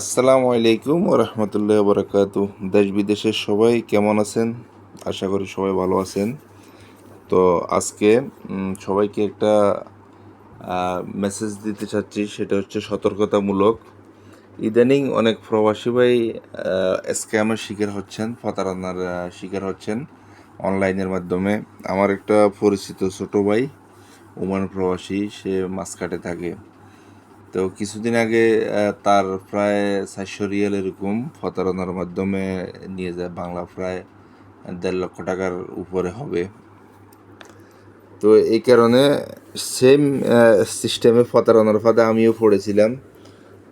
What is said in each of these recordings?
আসসালামু আলাইকুম রহমতুল্লাহ বরকাতু দেশ বিদেশের সবাই কেমন আছেন? আশা করি সবাই ভালো আছেন। তো আজকে সবাইকে একটা মেসেজ দিতে চাচ্ছি, সেটা হচ্ছে সতর্কতামূলক। ইদানিং অনেক প্রবাসী ভাই স্ক্যামের শিকার হচ্ছেন প্রতারণার শিকার হচ্ছেন অনলাইনের মাধ্যমে। আমার একটা পরিচিত ছোট ভাই, ওমান প্রবাসী, সে মাসকাটে থাকে। তো কিছুদিন আগে তার প্রায় চারশো রিয়াল এরকম প্রতারণার মাধ্যমে নিয়ে যায়, বাংলা প্রায় দেড় লক্ষ টাকার উপরে হবে। তো এই কারণে সেম সিস্টেমে প্রতারণার ফাঁদে আমিও পড়েছিলাম।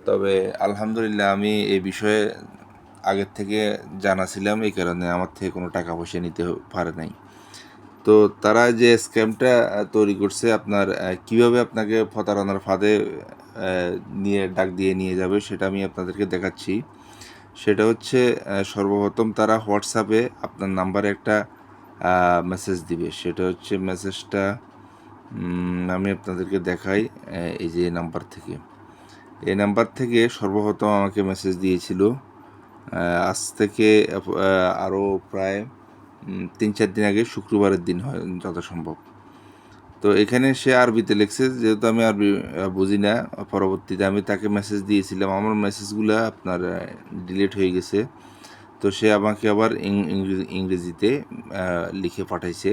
তবে আলহামদুলিল্লাহ আমি এই বিষয়ে আগের থেকে জানা ছিলাম, এই কারণে আমার থেকে কোনো টাকা পয়সা নিতে পারে নাই। তো তারা যে স্ক্যামটা তৈরি করছে আপনার কীভাবে আপনাকে প্রতারণার ফাঁদে নিয়ে ডাক দিয়ে নিয়ে যাবে, সেটা আমি আপনাদেরকে দেখাচ্ছি। সেটা হচ্ছে সর্বপ্রথম তারা হোয়াটসঅ্যাপে আপনার নাম্বারে একটা মেসেজ দিবে। সেটা হচ্ছে মেসেজটা আমি আপনাদেরকে দেখাই এই যে নাম্বার থেকে। এই নাম্বার থেকে সর্বপ্রথম আমাকে মেসেজ দিয়েছিল আজ থেকে আরও প্রায় তিন চার দিন আগে, শুক্রবারের দিন হয় যথাসম্ভব তো এখানে সে আরবিতে লিখছে, যেহেতু আমি আরবি বুঝি না, পরবর্তীতে আমি তাকে মেসেজ দিয়েছিলাম। আমার মেসেজগুলো আপনার ডিলিট হয়ে গেছে। তো সে আমাকে আবার ইংরেজিতে লিখে পাঠাইছে।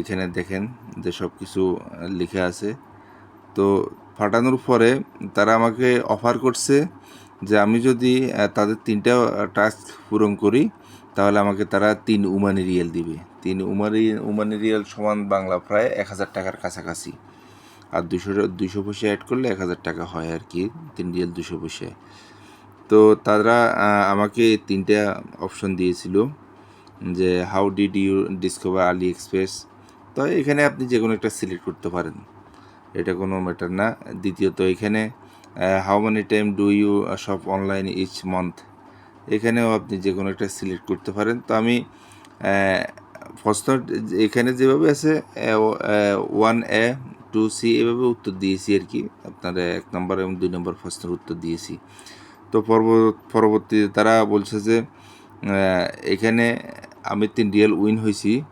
এখানে দেখেন যে সব কিছু লিখে আছে। তো পাঠানোর পরে তারা আমাকে অফার করছে যে আমি যদি তাদের তিনটা টাস্ক পূরণ করি তাহলে আমাকে তারা তিন উমানি রিয়েল দিবে। তিন উমানি উমানি রিয়েল সমান বাংলা প্রায় এক হাজার টাকার কাছাকাছি। আর দুশো দুশো পয়সা অ্যাড করলে এক হাজার টাকা হয় আর কি, তিন রিয়েল দুশো পয়সায়। তো তারা আমাকে তিনটা অপশন দিয়েছিল, যে how did you discover AliExpress তো এখানে আপনি যে কোনো একটা সিলেক্ট করতে পারেন, এটা কোনো ম্যাটার না। দ্বিতীয়ত এখানে how many time do you shop online each month এখানেও আপনি যে কোনো একটা সিলেক্ট করতে পারেন। তো আমি প্রশ্ন এখানে যেভাবে আছে ওয়ান এ টু সি এভাবে উত্তর দিয়েছি আর কি। আপনার এক নম্বর এবং দুই নম্বর প্রশ্নের উত্তর দিয়েছি। তো পরব- পরবর্তীতে তারা বলছে যে এখানে আমি তিন রিয়েল উইন হয়েছি।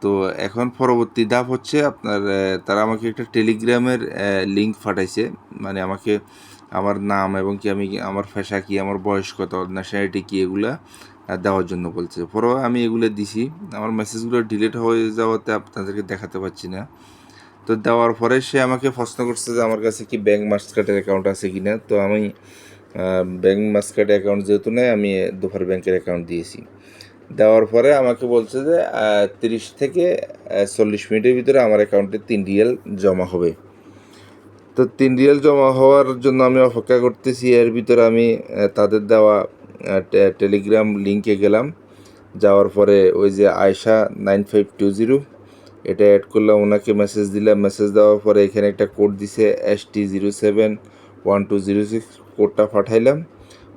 তো এখন পরবর্তী ধাপ হচ্ছে আপনার তারা আমাকে একটা টেলিগ্রামের লিঙ্ক পাঠাইছে। মানে আমাকে আমার নাম এবং কি আমি, আমার পেশা কি, আমার বয়স কত ন্যাশনালিটি কি, এগুলা দেওয়ার জন্য বলছে। পরে আমি এগুলো দিছি। আমার মেসেজগুলো ডিলিট হয়ে যাওয়াতে আপনাদেরকে দেখাতে পাচ্ছি না। তো দেওয়ার পরে সে আমাকে প্রশ্ন করছে যে আমার কাছে কি ব্যাংক মাস্টার্ডের অ্যাকাউন্ট আছে কি না তো আমি ব্যাংক মাস্টার্ড অ্যাকাউন্ট যেহেতু নেই, আমি দুফার ব্যাংকের অ্যাকাউন্ট দিয়েছি। দেওয়ার পরে আমাকে বলছে যে তিরিশ থেকে চল্লিশ মিনিটের ভিতরে আমার অ্যাকাউন্টে তিন রিয়েল জমা হবে। তো তিন রিয়েল জমা হওয়ার জন্য আমি অপেক্ষা করতেছি। এর ভিতরে আমি তাদের দেওয়া টেলিগ্রাম লিঙ্কে গেলাম। যাওয়ার পরে ওই যে Ayesha nine five two zero, এটা অ্যাড করলাম, ওনাকে মেসেজ দিলাম। মেসেজ দেওয়ার পরে এখানে একটা কোড দিছে S T zero seven one two zero six কোডটা পাঠাইলাম।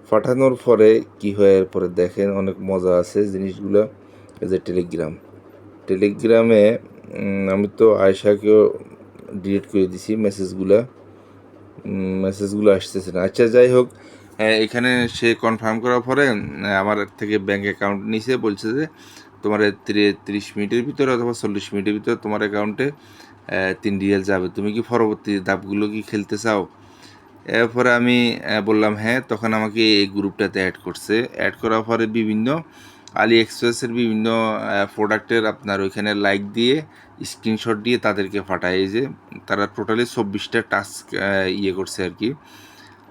পাঠানোর পরে কি হয়, এরপরে দেখেন অনেক মজা আছে জিনিসগুলো, এই যে টেলিগ্রাম টেলিগ্রামে আমি তো আয়শাকেও ডিলিট করে দিছি মেসেজগুলো মেসেজগুলো আসতেছে না। আচ্ছা যাই হোক হ্যাঁ, এখানে সে কনফার্ম করার পরে আমার থেকে ব্যাংক অ্যাকাউন্ট নিছে বলছে যে তোমার ত্রি- তিরিশ মিনিটের ভিতরে অথবা চল্লিশ মিনিটের ভিতরে তোমার অ্যাকাউন্টে তিন রিয়েল যাবে। তুমি কি পরবর্তী ধাপগুলো কি খেলতে চাও? এরপরে আমি বললাম হ্যাঁ তখন আমাকে এই গ্রুপটাতে অ্যাড করছে। অ্যাড করার পরে বিভিন্ন আলি এক্সপ্রেসের বিভিন্ন প্রোডাক্টের আপনার ওইখানে লাইক দিয়ে স্ক্রিনশট দিয়ে তাদেরকে পাঠায়। যে তারা টোটালি চব্বিশটা টাস্ক ইয়ে করছে আর কি।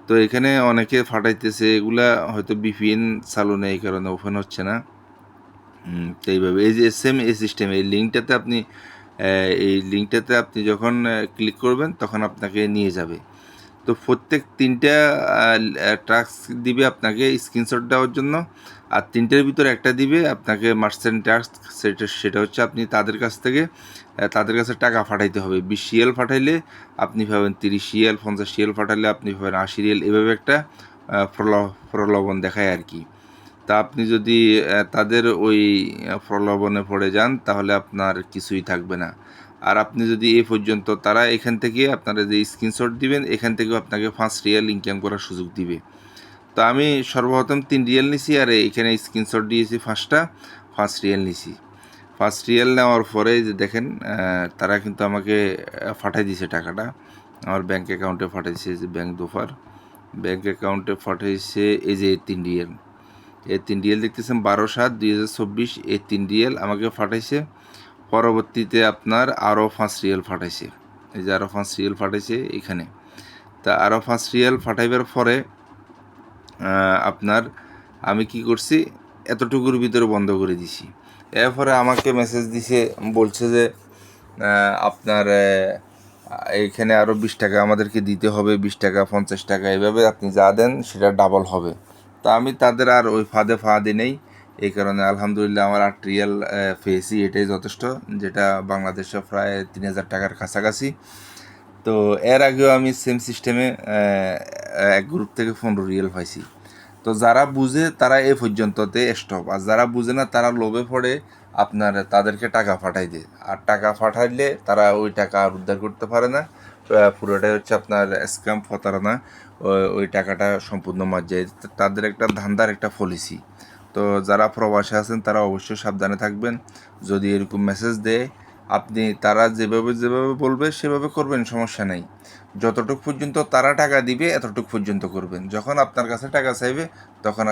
তো এখানে অনেকে ফাটাইতেছে এগুলা হয়তো বিপিএন চালু নেই কারণে ওপেন হচ্ছে না। তো এইভাবে। এই যে সেম এই সিস্টেম এই লিঙ্কটাতে আপনি এই লিঙ্কটাতে আপনি যখন ক্লিক করবেন, তখন আপনাকে নিয়ে যাবে। তো প্রত্যেক তিনটা টাস্ক দিবে আপনাকে স্ক্রিনশট দেওয়ার জন্য। আর তিনটের ভিতরে একটা দিবে আপনাকে মার্চেন্ট টাস্ক সেটা সেটা হচ্ছে আপনি তাদের কাছ থেকে তাদের কাছে টাকা পাঠাইতে হবে। বিশ রিয়েল পাঠাইলে আপনি পাবেন তিরিশ রিয়েল, পঞ্চাশ রিয়েল পাঠাইলে আপনি পাবেন আশি রিয়েল। এভাবে একটা প্রলোভন দেখায় আর কি। তা আপনি যদি তাদের ওই প্রলোভনে পড়ে যান তাহলে আপনার কিছুই থাকবে না। আর আপনি যদি এ পর্যন্ত তারা এখান থেকে আপনারা যে স্ক্রিনশট দিবেন, এখান থেকেও আপনাকে পাঁচ রিয়াল ইনকাম করার সুযোগ দিবে। তো আমি সর্বপ্রথম তিন রিয়াল নিছি আর এখানে স্ক্রিনশট দিয়েছি ফার্স্টটা ফার্স্ট রিয়াল নিছি। ফার্স্ট রিয়াল নেওয়ার পরে যে দেখেন তারা কিন্তু আমাকে ফাটাই দিয়েছে টাকাটা। আমার ব্যাঙ্ক অ্যাকাউন্টে ফাটাইছে যে ব্যাঙ্ক দোফার। ব্যাঙ্ক অ্যাকাউন্টে ফাটাইছে এই যে তিন রিয়াল এই তিন রিয়েল দেখতেছেন বারো সাত দুই হাজার চব্বিশ, এই তিন রিয়েল আমাকে ফাটাইছে পরবর্তীতে আপনার আরও পাঁচ রিয়েল ফাটাইছে এই যে আরও পাঁচ রিয়েল ফাটাইছে এখানে। তা আরও পাঁচ রিয়েল ফাটাইবার পরে আপনার আমি কি করছি এতটুকুর ভিতরে বন্ধ করে দিছি। এরপরে আমাকে মেসেজ দিছে বলছে যে আপনার আহ, এইখানে আরও বিশ টাকা আমাদেরকে দিতে হবে বিশ টাকা পঞ্চাশ টাকা এভাবে আপনি যা দেন সেটা ডাবল হবে। তা আমি তাদের আর ওই ফাঁদে ফাঁদে নেই। এই কারণে আলহামদুলিল্লাহ আমার আট রিয়াল পেয়েছি এটাই যথেষ্ট, যেটা বাংলাদেশে প্রায় তিন হাজার টাকার কাছাকাছি। তো এর আগেও আমি সেম সিস্টেমে এক গ্রুপ থেকে পনেরো রিয়েল পাইছি। তো যারা বুঝে তারা এ পর্যন্ততে স্টপ আর যারা বুঝে না তারা লোভে পড়ে আপনার তাদেরকে টাকা পাঠাই দেয় আর টাকা পাঠাইলে তারা ওই টাকা আর উদ্ধার করতে পারে না পুরোটাই হচ্ছে আপনার স্ক্যাম প্রতারণা, ও- ওই টাকাটা সম্পূর্ণ মার যায় তাদের একটা ধান্দার একটা পলিসি তো যারা প্রবাসে আছেন, তারা অবশ্যই সাবধানে থাকবেন। যদি এরকম মেসেজ দেয়, আপনি, তারা যেভাবে যেভাবে বলবে, সেভাবে করবেন, সমস্যা নেই। যতটুকু পর্যন্ত তারা টাকা দিবে, এতটুকু পর্যন্ত করবেন। যখন আপনার কাছে টাকা চাইবে, তখন